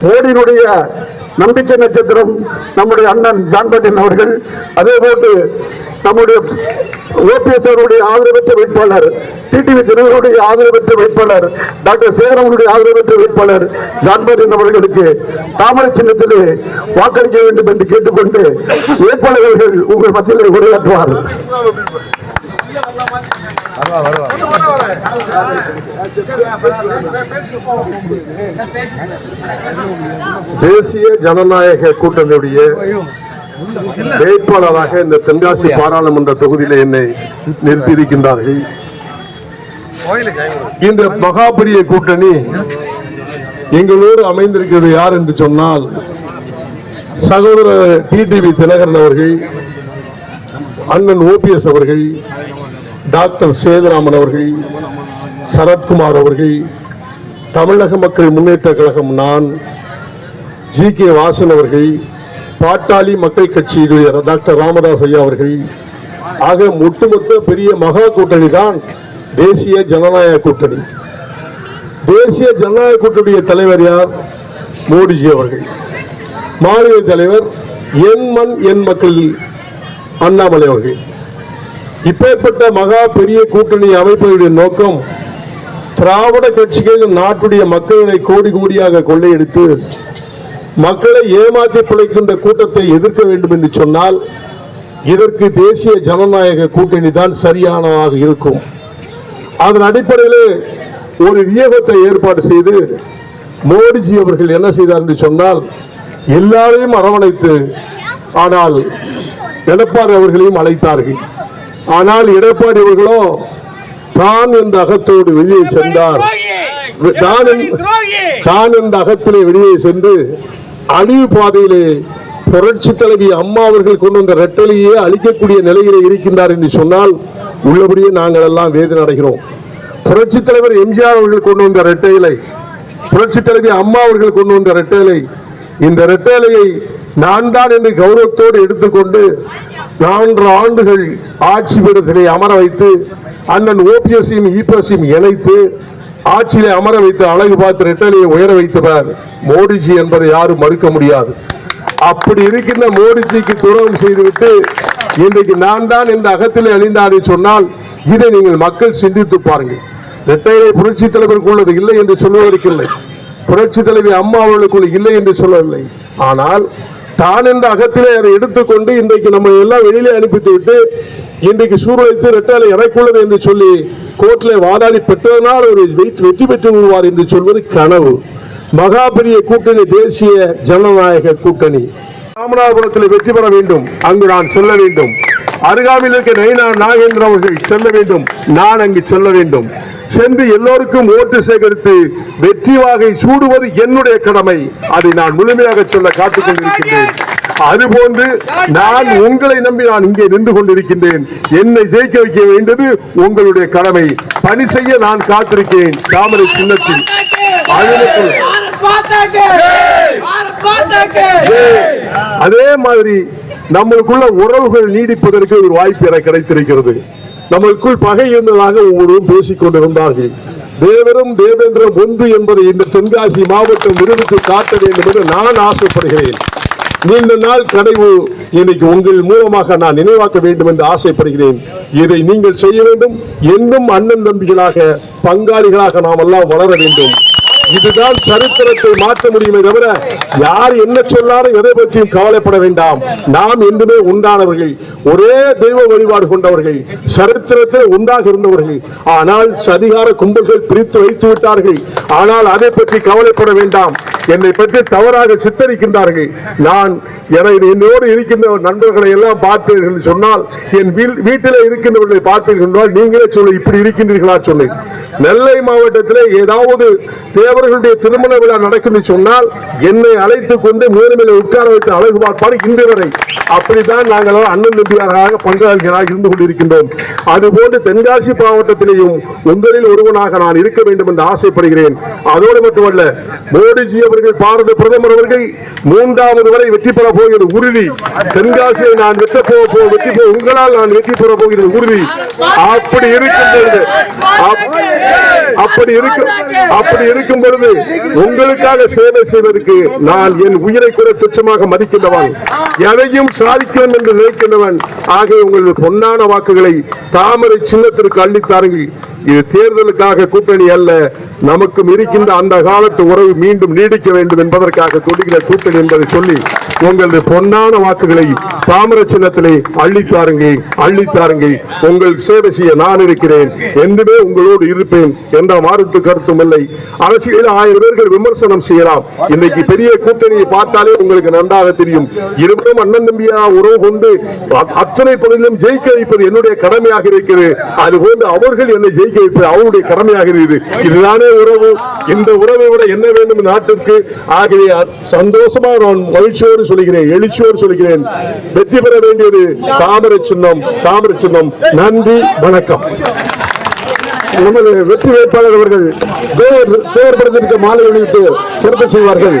மோடியினுடைய நம்பிக்கை நட்சத்திரம் நம்முடைய அண்ணன் ஜான்பட்டின் அவர்கள் அதே போன்று நம்முடைய ஓபிஎஸ் அவருடைய ஆதரவு பெற்ற வேட்பாளர் டிடிவி தினகருடைய ஆதரவு பெற்ற வேட்பாளர் டாக்டர் சேரவனுடைய ஆதரவு பெற்ற வேட்பாளர் ஜான்பட்டின் அவர்களுக்கு தாமரை சின்னத்திலே வாக்களிக்க வேண்டும் என்று கேட்டுக்கொண்டு வேட்பாளர்கள் உங்கள் மத்தியில் உரையாற்றுவார். தேசிய ஜனநாயக கூட்டணியுடைய வேட்பாளராக இந்த தென்காசி பாராளுமன்ற தொகுதியில என்னை நிறுத்தியிருக்கின்றார்கள். இந்த மகாபிரிய கூட்டணி எங்களோடு அமைந்திருக்கிறது யார் என்று சொன்னால் சகோதரர் டிடிவி தினகரன் அவர்கள் அண்ணன் ஓபிஎஸ் அவர்கள் டாக்டர் சேதுராமன் அவர்கள் சரத்குமார் அவர்கள் தமிழக மக்கள் முன்னேற்ற கழகம் நான் ஜி கே வாசன் அவர்கள் பாட்டாளி மக்கள் கட்சியினுடைய டாக்டர் ராமதாஸ் ஐயா அவர்கள் ஆக ஒட்டுமொத்த பெரிய மகா கூட்டணி தான் தேசிய ஜனநாயக கூட்டணி. தேசிய ஜனநாயக கூட்டணியுடைய தலைவர் யார்? மோடிஜி அவர்கள். மாநில தலைவர் என் மண் என் மக்கள் அண்ணாமலை அவர்கள். இப்பேற்பட்ட மகா பெரிய கூட்டணி அமைப்பதுடைய நோக்கம் திராவிட கட்சிகள் நாட்டுடைய மக்களை கோடி கோடியாக கொள்ளையடித்து மக்களை ஏமாற்றி பிழைக்கின்ற கூட்டத்தை எதிர்க்க வேண்டும் என்று சொன்னால் இதற்கு தேசிய ஜனநாயக கூட்டணி தான் சரியானதாக இருக்கும். அதன் அடிப்படையில் ஒரு வியோகத்தை ஏற்பாடு செய்து மோடிஜி அவர்கள் என்ன செய்தார் என்று சொன்னால் எல்லாரையும் அரவணைத்து ஆனால் எடப்பாடி அவர்களையும் அழைத்தார்கள். ஆனால் எடப்பாடி அவர்களோ தான் என்ற அகத்தோடு வெளியே சென்றார். தான் என்- தான் என்ற அகத்திலே வெளியே சென்று அழிவு பாதையிலே புரட்சி தலைவி அம்மா அவர்கள் கொண்டு வந்த ரெட்டலையே அழிக்கக்கூடிய நிலையிலே இருக்கின்றார் என்று சொன்னால் உள்ளபடியே நாங்கள் எல்லாம் வேதனை அடைகிறோம். புரட்சி தலைவர் எம்ஜிஆர் அவர்கள் கொண்டு வந்த ரெட்டையிலை புரட்சி தலைவி அம்மா அவர்கள் கொண்டு வந்த ரெட்டையிலை இந்த ரெட்டையிலையை நான் தான் என்று கௌரவத்தோடு எடுத்துக்கொண்டு நான்கு ஆண்டுகள் ஆட்சி பீடத்திலே அமர வைத்து அண்ணன் ஓபிஎஸ்சியும் இபிஎஸ்சியும் இணைத்து ஆட்சியிலே அமர வைத்து அழகு பார்த்து ரெட்டலையை உயர வைத்தவர் மோடிஜி என்பதை யாரும் மறுக்க முடியாது. அப்படி இருக்கின்ற மோடிஜிக்கு துரோகம் செய்துவிட்டு இன்றைக்கு நான் தான் இந்த அகத்திலே அழிந்தானே சொன்னால் இதை நீங்கள் மக்கள் சிந்தித்து பாருங்கள். ரெட்டையிலே புரட்சி தலைவருக்கு உள்ளது இல்லை என்று சொல்வதற்கு இல்லை. புரட்சி தலைவி அம்மா அவர்களுக்குள் இல்லை என்று சொல்லவில்லை. ஆனால் தான் என்ற அகத்திலே அதை எடுத்துக்கொண்டு இன்றைக்கு நம்ம எல்லாம் வெளியிலே அனுப்பித்து விட்டு இன்றைக்கு சூழ்நிலைத்து ரெட்டாலை இறக்குள்ளது என்று சொல்லி கோர்ட்ல வாதாடி பெற்றதனால் ஒரு வெற்றி வெற்றி பெற்று விடுவார் என்று சொல்வது கனவு. மகாபெரிய கூட்டணி தேசிய ஜனநாயக கூட்டணி. ராமநாதபுரத்தில் வெற்றி பெற வேண்டும். அங்கு நான் செல்ல வேண்டும். அருகாமையில் இருக்க நைனா நாகேந்திர அவர்கள் செல்ல வேண்டும். நான் அங்கு செல்ல வேண்டும். சென்று எல்லோருக்கும் ஓட்டு சேகரித்து வெற்றி வாகை சூடுவது என்னுடைய கடமை. அதை நான் முழுமையாக சொல்ல காத்துக் கொண்டிருக்கின்றேன். அதுபோன்று நான் உங்களை நம்பி நான் இங்கே நின்று கொண்டிருக்கின்றேன். என்னை ஜெயிக்க வைக்க வேண்டியது உங்களுடைய கடமை. பணி செய்ய நான் காத்திருக்கேன் தாமரை சின்னத்தில். அதே மாதிரி நம்மளுக்குள்ள உறவுகள் நீடிப்பதற்கு ஒரு வாய்ப்பு என கிடைத்திருக்கிறது. நம்மளுக்குள் பகை இருந்ததாக ஒவ்வொருவரும் பேசிக் கொண்டிருந்தார்கள். தேவரும் தேவேந்திரம் ஒன்று என்பதை இந்த தென்காசி மாவட்டம் நிரூபித்து காட்ட வேண்டும் என்று நான் ஆசைப்படுகிறேன். நீண்ட நாள் கனவு இன்னைக்கு உங்கள் மூலமாக நான் நினைவாக்க வேண்டும் என்று ஆசைப்படுகிறேன். இதை நீங்கள் செய்ய வேண்டும். என்னும் அண்ணன் தம்பிகளாக பங்காளிகளாக நாம் எல்லாம் வளர வேண்டும். இதுதான் சரித்திரத்தை மாற்ற முடியுமே தவிர யார் என்ன சொன்னாலும் எதை பற்றியும் கவலைப்பட வேண்டாம். நாம் என்றுமே உண்டானவர்கள். ஒரே தெய்வ வழிபாடு கொண்டவர்கள். சரித்திரத்தில் உண்டாக இருந்தவர்கள். ஆனால் சதிகார கும்பல்கள் பிரித்து வைத்து விட்டார்கள். ஆனால் அதை பற்றி கவலைப்பட வேண்டாம். என்னை பற்றி தவறாக சித்தரிக்கின்றார்கள். நான் என என்னோடு இருக்கின்ற நண்பர்களை எல்லாம் பார்ப்பீர்கள் சொன்னால் என் வீட்டில் வீட்டிலே இருக்கின்றவர்களை பார்ப்பீர்கள் என்றால் நீங்களே சொல்லு இப்படி இருக்கின்றீர்களா? சொன்னேன் நெல்லை மாவட்டத்திலே ஏதாவது தேவ அவர்களுடைய திருமண விழா நடக்கும் சொன்னால் என்னை அழைத்துக் கொண்டு மேலுமேல உட்கார வைத்து அழகு பார்ப்பார் இன்று வரை அப்படித்தான் நாங்கள் அண்ணன் நம்பியாராக பங்காளிகளாக இருந்து கொண்டிருக்கின்றோம். அதுபோன்று தென்காசி மாவட்டத்திலேயும் உங்களில் ஒருவனாக நான் இருக்க வேண்டும் என்று ஆசைப்படுகிறேன். அதோடு மட்டுமல்ல மோடிஜி அவர்கள் பாரத பிரதமர் அவர்கள் மூன்றாவது வரை வெற்றி பெற போகிறது உறுதி. தென்காசியை நான் வெற்றி போக போ வெற்றி போக உங்களால் நான் வெற்றி பெற போகிறது உறுதி. அப்படி இருக்கின்றது. அப்படி இருக்கும். அப்படி இருக்கும் பொழுது உங்களுக்காக சேவை செய்வதற்கு நான் என் உயிரை கூட துச்சமாக மதிக்கின்றவன். எதையும் சாதிக்கிறேன் என்று நினைக்கின்றவன். ஆகிய உங்களது பொன்னான வாக்குகளை தாமரை சின்னத்திற்கு அள்ளித்தாருங்கள் இது தேர்தலுக்காக கூட்டணி அல்ல. நமக்கும் இருக்கின்ற அந்த காலத்து உறவு மீண்டும் நீடிக்க வேண்டும் என்பதற்காக கொடுக்கிற கூட்டணி என்பதை சொல்லி உங்களது பொன்னான வாக்குகளை தாமர சின்னத்திலே அள்ளித்தாருங்க அள்ளித்தாருங்க உங்கள் சேவை செய்ய நான் இருக்கிறேன். என்றுமே உங்களோடு இருப்பேன் என்ற மாறுட்டு கருத்தும் இல்லை. அரசியலில் ஆயிரம் பேர்கள் விமர்சனம் செய்யலாம். இன்னைக்கு பெரிய கூட்டணியை பார்த்தாலே உங்களுக்கு நன்றாக தெரியும். இருவரும் அண்ணன் தம்பியா உறவு கொண்டு அத்தனை பகுதியிலும் ஜெயிக்க வைப்பது என்னுடைய கடமையாக இருக்கிறது. அதுபோன்று அவர்கள் என்னை ஜெயிக்க வைப்பது அவருடைய கடமையாக இருக்குது. இதுதானே உறவு. இந்த உறவை விட என்ன வேண்டும் நாட்டிற்கு ஆகவே சந்தோஷமா நான் மகிழ்ச்சியோடு சொல்கிறேன் எழுச்சியோடு சொல்கிறேன். வெற்றி பெற வேண்டியது. தாமரை சின்னம் தாமரை சின்னம். நன்றி வணக்கம். நமது வெற்றி வேட்பாளர் அவர்கள் தேவர் படத்திற்கு மாலை அணிவித்து சிறப்பு செய்வார்கள்.